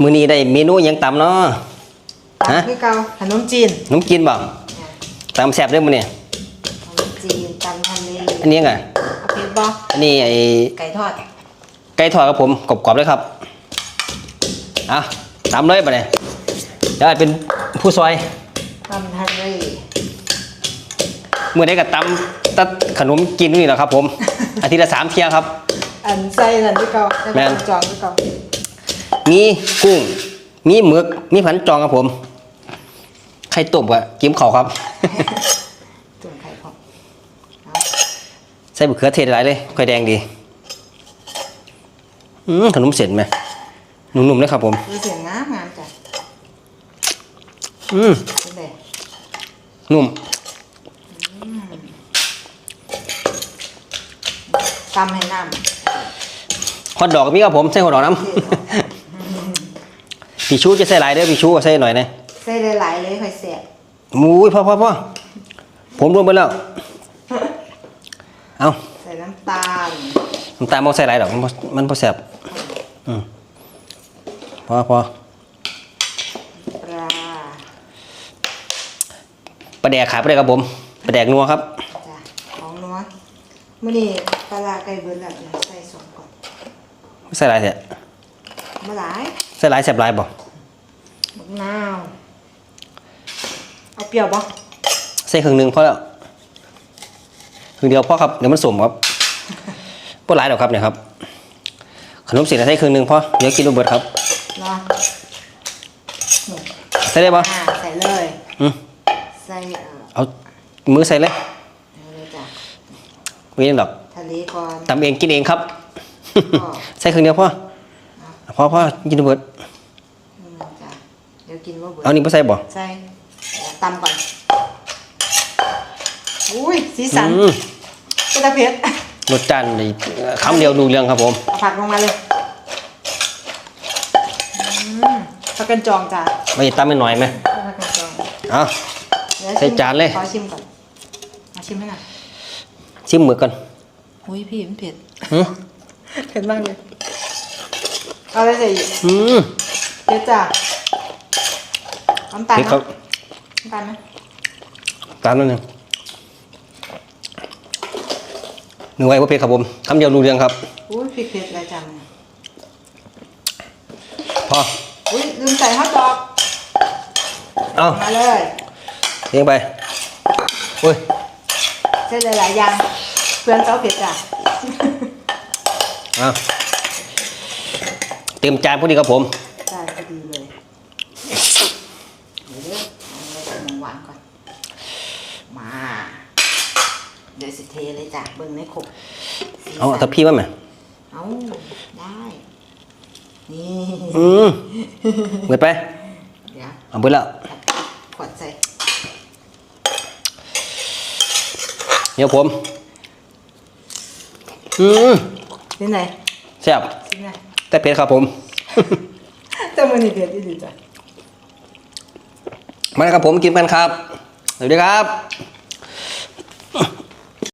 มื้อนี้ได้เมนูหยังตำเนาะฮะตำคือเก่าขนมจีนน้ำกินบ่ตำแซ่บเด้อมื้อนี้ขนมจีนตำทะเลอันนี้ไงเอาเผ็ดบ่อันนี้ไอ้ไก่ทอดไก่ทอดครับผมกรอบๆเลยครับอะตำเลยบัดนี้เดี๋ยวให้เป็นผู้ซอยตำทะเลมื้อใดก็ตำตัดขนมกินนี่แหละครับ ผม อาทิตย์ละสามเที่ยครับ อันใส่นั่นคือเก่าแล้วแม่ก็นจองคือเก่า มีกุ้ง มีหมึก มีผันจองครับผม ไข่ต้มกับกิ้มข้าวครับจุ่มไข่พร้อมเอาใส่มะเขือเทศหลายเลยไข่แดงดี อืมขนมเสร็จไหมนุ่มๆเลยครับผมดูเสียงงามงามจ้ะอืมเป็นไงนุ่ม ตำให้น้ฮอทดอกก็มีครับผมใส่ฮอทดอกน้ำ ปีชูจะใส่หลายเด้อปีชูก็ใส่หน่อยนะำใส่หลายๆเลยค่อยแสบมูยพ่อพ่อพ่อผมรวมไปแล้ว เอาใส่น้ำตาล น้ำตาลบ่ใส่หลายดอกมันบ่มันพอแสบอืมพอพอปลาปลาแดกขายไปเลยครับผมปลาแดกนัวครับจ้ะของนัวมื่อนี้ปลาร้าไก่เบิร์ดแล้วเดี๋ยวใส่สองก่อนใส่หลายเถอะมาหลายใส่หลายแสบหลายบ่มะนาว เอาเปรี้ยวบ่ใส่ครึ่งหนึงพอแล้วครึ่งเดียวพอครับเดี๋ยวมันสมครับบ่หลายดอกครับเนี่ยครับ ขนมเสร็จแล้วใส่ครึ่งหนึงพอเดี๋ยวกินบ่เบิดครับเนาะนี่ใส่ได้บ่อ่าใส่เลยอืมใส่เอ่อเอามือใส่เลยเอาเลยจ้ะมีนั่นดอกทะเลก่อน ตำเองกินเองครับอ๋อใส่ครึ่งเดียวพอ พอพอกินบ่เบิดอืมจ้ะเดี๋ยวกินว่าเบิร์เอานี่บ่ใส่บ่ใส่เดี๋ยวตำก่อน อุ้ยสีสันอืมเป็นตะเพ็ดรสจานนี่คำเดียวดูเรื่องครับผมเอาผักลงมาเลยอืมผักกันจองจ้ะไม่ตำไม่หน่อยไหมผักกันจองเอา เดี๋ยวใส่จานเลย ขอชิมก่อนมาชิมให้หน่อยชิมมือก่อนอุ้ยพี่มันเผ็ดหืมเผ็ดมากเลย เอาอะไรใส่อีกอืมเผ็ดจ้ะน้ำตาลเผ็ดไหมครับน้ำตาลไหมตามนั่นหนึ่งหนึ่งไว้ว่าเผ็ดครับผมคำเดียวดูเรื่องครับ อุ้ยพริกเผ็ดอะไรจังพอ อุ้ยลืมใส่ฮอทดอกเอามาเลยเลี้ยงไปอุ้ยใส่หลายๆอย่างเพื่อนเจ้าเผ็ดจ้ะเอา เต็มจานพอดีครับผม ได้พอดีเลยเดี๋ยวเดี๋ยวเอาอะไรขนมหวานก่อน มา เดี๋ยวสิเทเลยจ้ะเบิ่งในขบสีเอาสันทับพี่มาไหมเอาได้ นี่ อืมเบิดไป เดี๋ยวเอาเบิดแล้วตัดขวดใส่เดี๋ยวผม อืมที่ไหน แซ่บที่ไหน แต่เผ็ดครับผมแต่มือนี่เผ็ดที่ดีจ้ะมาเลยครับผมกินกันครับสวัสดีครับ